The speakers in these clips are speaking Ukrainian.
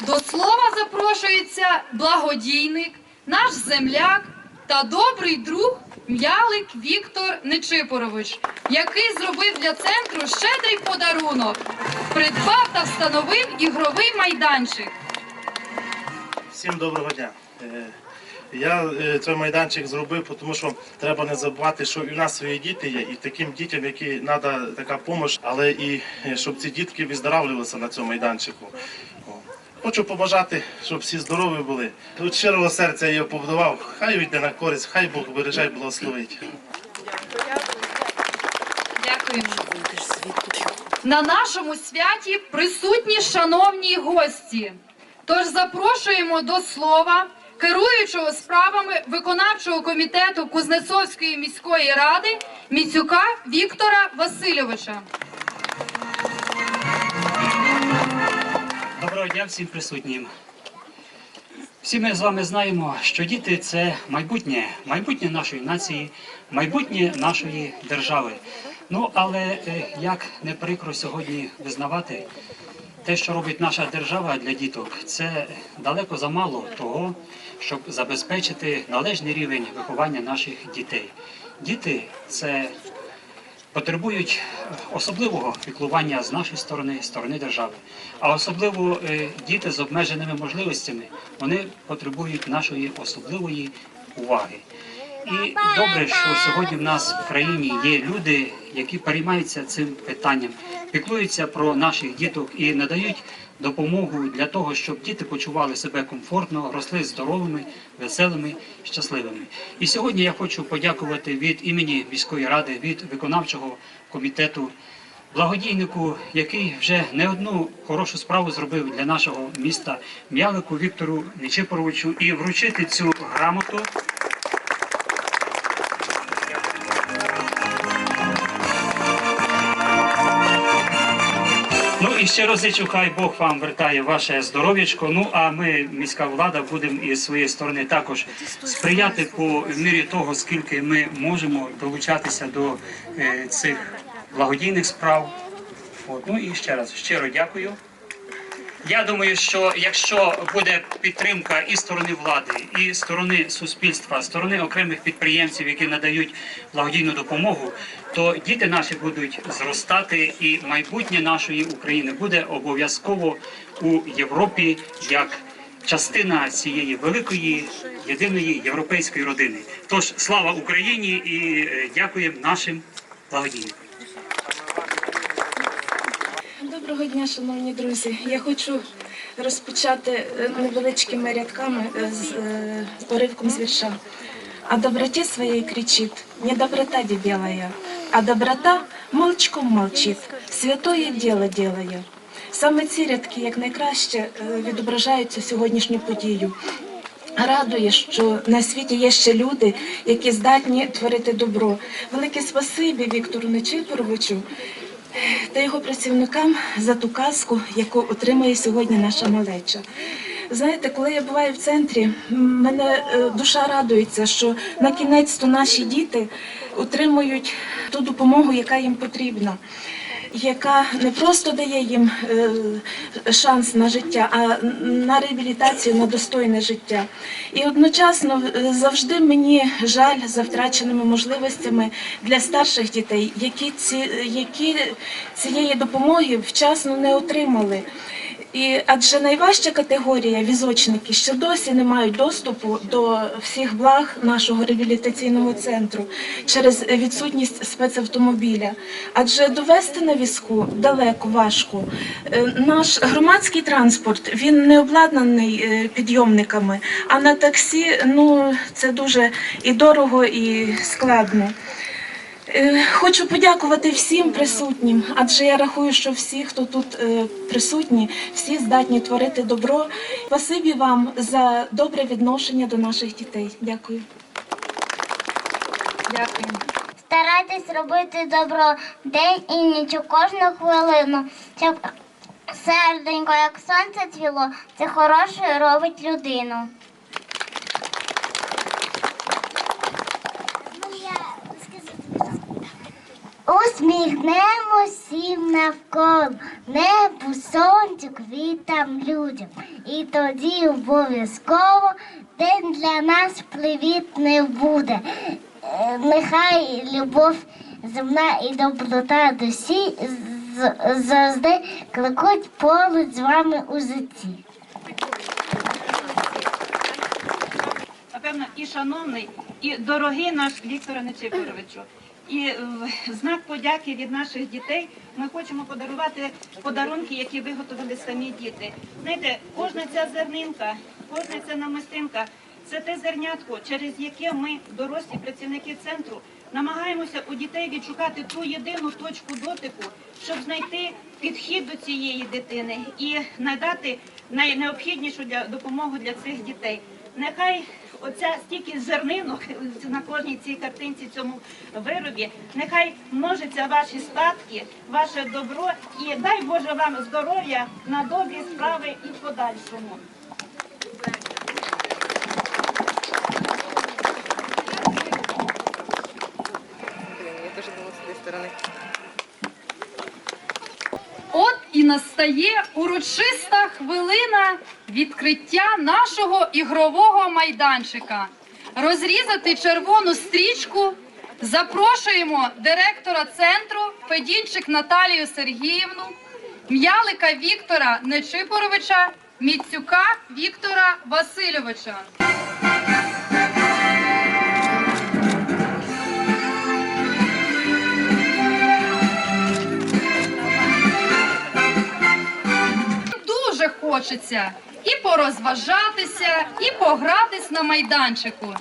До слова запрошується благодійник, наш земляк та добрий друг М'ялик Віктор Нечипорович, який зробив для центру щедрий подарунок, придбав та встановив ігровий майданчик. Всім доброго дня. Е, Я цей майданчик зробив, тому що треба не забувати, що і в нас свої діти є, і таким дітям, які треба така допомога, але і е, щоб ці дітки виздоравлювалися на цьому майданчику. Хочу побажати, щоб всі здорові були. Від щирого серця я побудував. Хай йде на користь, хай Бог береже і благословить. Дякуємо. На нашому святі присутні шановні гості. Тож запрошуємо до слова керуючого справами виконавчого комітету Кузнецовської міської ради Міцюка Віктора Васильовича. Доброго дня всім присутнім. Всі ми з вами знаємо, що діти це майбутнє, майбутнє нашої нації, майбутнє нашої держави. Ну, але е, як не прикро сьогодні визнавати, те, що робить наша держава для діток, це далеко замало того, щоб забезпечити належний рівень виховання наших дітей. Діти це потребують особливого піклування з нашої сторони, сторони держави. А особливо е, діти з обмеженими можливостями, вони потребують нашої особливої уваги. І добре, що сьогодні в нас в країні є люди, які переймаються цим питанням, піклуються про наших діток і надають допомогу для того, щоб діти почували себе комфортно, росли здоровими, веселими, щасливими. І сьогодні я хочу подякувати від імені міської ради, від виконавчого комітету, благодійнику, який вже не одну хорошу справу зробив для нашого міста М'ялику Віктору Нечипоровичу і вручити цю грамоту. І ще разичу, хай Бог вам вертає ваше здоров'ячко. Ну а ми, міська влада, будемо із своєї сторони також сприяти по мірі того, скільки ми можемо долучатися до е, цих благодійних справ. От. Ну і ще раз щиро дякую. Я думаю, що якщо буде підтримка і сторони влади, і сторони суспільства, сторони окремих підприємців, які надають благодійну допомогу, то діти наші будуть зростати, і майбутнє нашої України буде обов'язково у Європі як частина цієї великої єдиної європейської родини. Тож слава Україні і е, дякуємо нашим благодійникам. Доброго дня, шановні друзі. Я хочу розпочати е, невеличкими рядками е, з е, уривком з вірша. О доброте своей кричит не доброта дебелая, а доброта молчком молчит, святое дело делая. Саме ці рядки як е, сьогоднішню подію. Радує, що на світі є ще люди, які здатні творити добро. Велике спасибі Віктору Нечипоровичу та його працівникам за ту казку, яку отримує сьогодні наша малеча. Знаєте, коли я буваю в центрі, мене е, душа радується, що на кінець то наші діти отримують ту допомогу, яка їм потрібна. Яка не просто дає їм е, шанс на життя, а на реабілітацію, на достойне життя. І одночасно е, завжди мені жаль за втраченими можливостями для старших дітей, які, ці, які цієї допомоги вчасно не отримали. І адже найважча категорія візочники ще досі не мають доступу до всіх благ нашого реабілітаційного центру через відсутність спецавтомобіля. Адже довести на візку далеко важко. Е, Наш громадський транспорт він не обладнаний е, підйомниками, а на таксі ну це дуже і дорого, і складно. Е, Хочу подякувати всім присутнім, адже я рахую, що всі, хто тут е, присутні, всі здатні творити добро. Спасибі вам за добре відношення до наших дітей. Дякую. Дякуємо. Старайтесь робити добро день і ніч у кожну хвилину, щоб серденько, як сонце цвіло, це хороше робить людину. У Усміхнемо всім навколо, небу, сонцю, квітам, людям. І тоді обов'язково день для нас привітний буде. Е, Нехай любов земна і доброта душі завжди кликуть поруч з вами у житті. напевно, і шановний, і дорогий наш Вікторе Нечипоровичу. І е, в знак подяки від наших дітей ми хочемо подарувати подарунки, які виготовили самі діти. Знаєте, кожна ця зернинка, кожна ця намистинка це те зернятко, через яке ми, дорослі працівники центру, намагаємося у дітей відшукати ту єдину точку дотику, щоб знайти підхід до цієї дитини і надати найнеобхіднішу для допомогу для цих дітей. Нехай оця стільки зернинок на кожній цій картинці, цьому виробі, нехай множаться ваші статки, ваше добро і дай Боже вам здоров'я на добрі справи і в подальшому. Я тоже думала с этой стороны. От настає урочиста хвилина відкриття нашого ігрового майданчика. Розрізати червону стрічку. Запрошуємо директора центру Федінчик Наталію Сергіївну, М'ялика Віктора Нечипоровича, Міцюка Віктора Васильовича. Хочеться і порозважатися, і погратись на майданчику.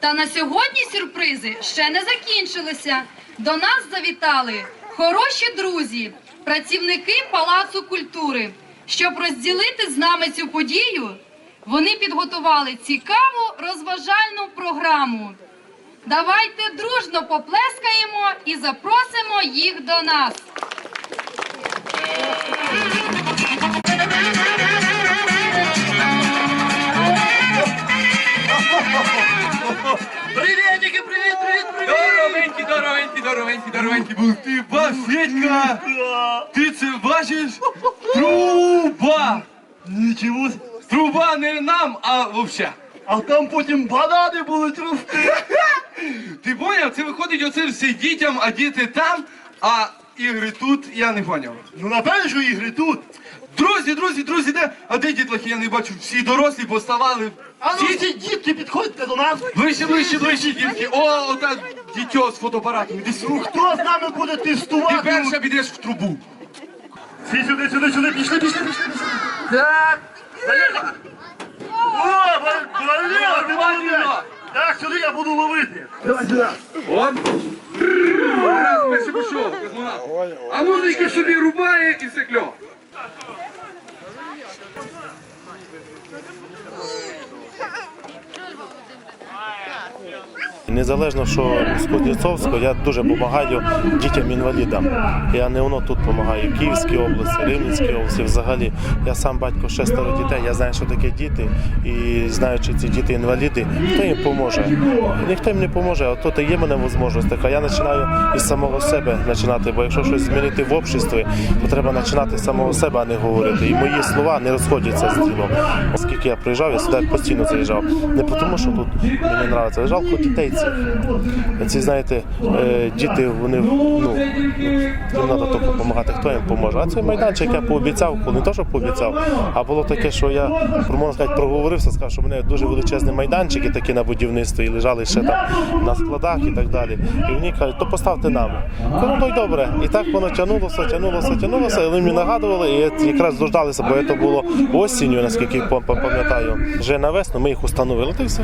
Та на сьогодні сюрпризи ще не закінчилися. До нас завітали хороші друзі, працівники Палацу культури. Щоб розділити з нами цю подію, вони підготували цікаву розважальну програму. Давайте дружно поплескаємо і запросимо їх до нас. Здоровенькі, здоровенькі, здоровенькі були. Ти ба, Федька! Ти це бачиш? Труба! Нічого. Труба не нам, а вообще. А там потім банани будуть рости. Ти поняв? Це виходить оце все дітям, а діти там, а ігри тут, я не поняв. Ну напевно, що ігри тут. Друзі, друзі, друзі, де? А де дітлахи? Я не бачу. Всі дорослі поставали. А ну Всі- всі дітки підходьте до нас. Ближче, ближче, ближче, дітки. О, ота дітьо з фотоапаратом. Іди Ну сюди. хто з нами буде Ти тестувати? перша підеш в трубу. Всі сюди, сюди, сюди, пішли, пішли, пішли, пішли. Так. Поїхали. О, Валера, ти молодець. Так, сюди я буду ловити. Давай сюди. От. Раз перший пішов. космонавт. А музика собі рубає і все кльово. Незалежно, що з Кузнєцовського, я дуже допомагаю дітям-інвалідам. Я не воно тут допомагаю, в Київській області, Рівненській області. Взагалі, я сам батько шестеро дітей, я знаю, що таке діти, і знаючи ці діти інваліди, хто їм поможе? Ніхто їм не поможе, а тут є мене можливість така. Я починаю із самого себе починати, бо якщо щось змінити в обществі, то треба починати з самого себе, а не говорити. І мої слова не розходяться з ділом. Оскільки я приїжджав, я сюди постійно заїжджав. Не тому, що тут мені подобається, жалко дітей. Ці, знаєте, е, діти, вони ну, їм треба тільки допомагати, хто їм поможе. А цей майданчик я пообіцяв, не то, що пообіцяв, а було таке, що я можна сказати, проговорився, сказав, що в мене дуже величезні майданчики такі на будівництві і лежали ще там на складах і так далі. І вони кажуть, то поставте нам. Ну й добре. І так воно тягнулося, тягнулося, тягнулося, і вони мені нагадували, і якраз дождалися, бо це було осінню, наскільки пам- пам- пам'ятаю. Вже на весну ми їх установили. Та й все.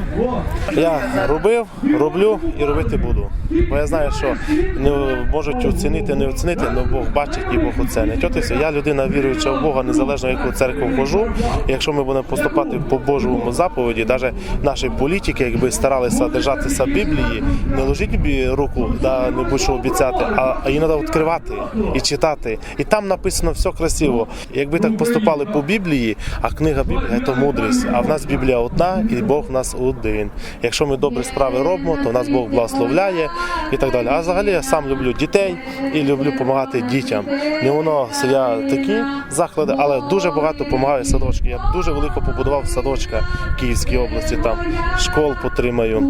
Я робив, роблю і робити буду. Бо я знаю, що не можуть оцінити, не оцінити, але Бог бачить і Бог оцінить. Я людина віруюча в Бога, незалежно яку церкву хожу. Якщо ми будемо поступати по Божому заповіді, навіть наші політики, якби старалися держатися Біблії, не ложіть руку, да не будь що обіцяти, а, її треба відкривати і читати. І там написано все красиво. Якби так поступали по Біблії, а книга Біблії це мудрість. А в нас Біблія одна, і Бог в нас один. Якщо ми добрі справи робимо, то нас Бог благословляє і так далі. А взагалі я сам люблю дітей і люблю допомагати дітям. Не воно я такі заклади, але дуже багато допомагаю садочки. Я дуже велико побудував садочка в Київській області, там школ потримаю.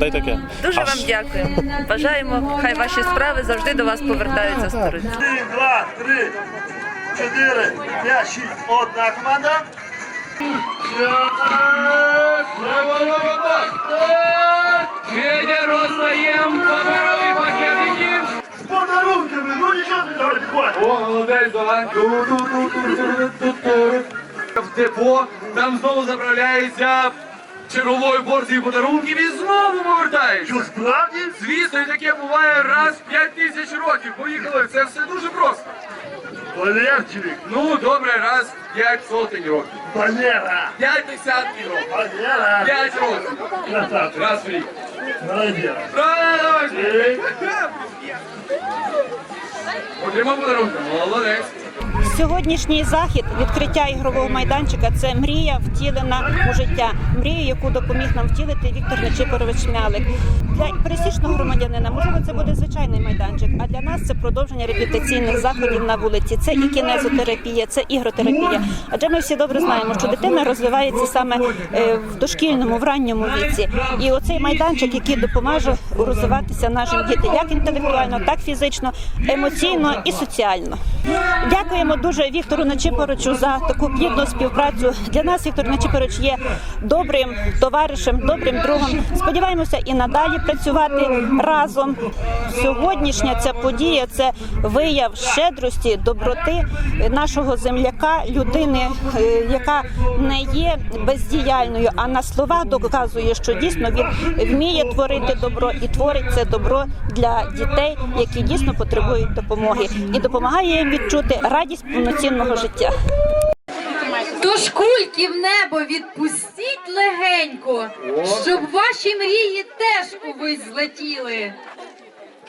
Та й таке. Дуже А вам дякую. Бажаємо, хай ваші справи завжди до вас повертаються з. Один, два, три, чотири, п'ять, шість. Одна команда. Федя, роздаєм паперові пакетики. З подарунками, ну нічого не давай, підходь. О, молодець, давай. В депо, там знову заправляється черговою порцією подарунків і знову повертаєш. Що, справді? Звісно, і таке буває раз в 5 тисяч років. Поїхали, це все дуже просто. Валерчик, Ну, добре, раз п'ять 5 сотень років. Валера, 5 десятків років. Валера. 5 років. Красавчик, Раз в рік. молодець. Правильно! Отримав подарунок. Молодець. Сьогоднішній захід відкриття ігрового майданчика це мрія втілена у життя. Мрію, яку допоміг нам втілити Віктор Нечипорович Мялик. Для пересічного громадянина можливо це буде звичайний майданчик. А для нас це продовження реабілітаційних заходів на вулиці. Це і кінезотерапія, це ігротерапія. Адже ми всі добре знаємо, що дитина розвивається саме е, в дошкільному, в ранньому віці. І оцей майданчик, який допоможе розвиватися нашим дітям, як інтелектуально, так фізично, емоційно і соціально. Дякуємо дуже Віктору Нечипоричу за таку плідну співпрацю. Для нас Віктор Нечипорич є добрим товаришем, добрим другом. Сподіваємося і надалі працювати разом. Сьогоднішня ця подія це вияв щедрості, доброти нашого земляка, людини, е, яка не є бездіяльною, а на словах доказує, що дійсно він вміє творити добро і творить це добро для дітей, які дійсно потребують допомоги, і допомагає їм відчути радість повноцінного життя. Тож кульки в небо відпустіть легенько, щоб ваші мрії теж увесь злетіли.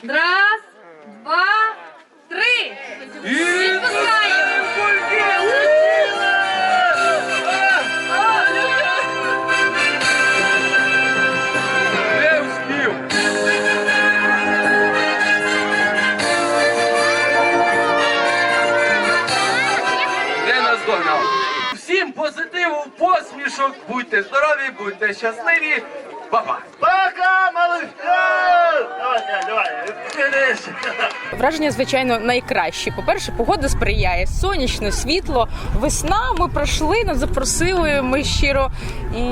Раз, два, три. Відпускаємо. Посмішок, будьте здорові, будьте щасливі. Па-па. Пока, малышка! Давай, давай, давай. Фіниш. Враження, звичайно, найкращі. По-перше, погода сприяє, сонячно, світло, весна. Ми пройшли, нас запросили. Ми щиро і,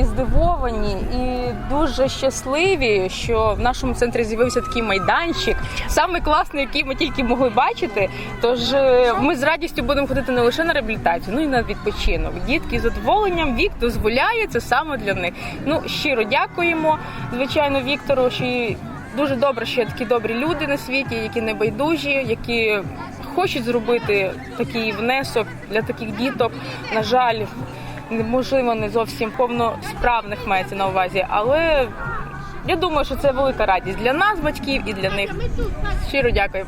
і здивовані, і дуже щасливі, що в нашому центрі з'явився такий майданчик, самий класний, який ми тільки могли бачити. Тож е, ми з радістю будемо ходити не лише на реабілітацію, ну і на відпочинок. Дітки з задоволенням вік дозволяє це саме для них. Ну щиро дякуємо, звичайно, Віктору. що Дуже добре, що є такі добрі люди на світі, які не байдужі, які хочуть зробити такий внесок для таких діток. На жаль, можливо, не зовсім повносправних мається на увазі, але я думаю, що це велика радість для нас, батьків, і для них. Щиро дякую.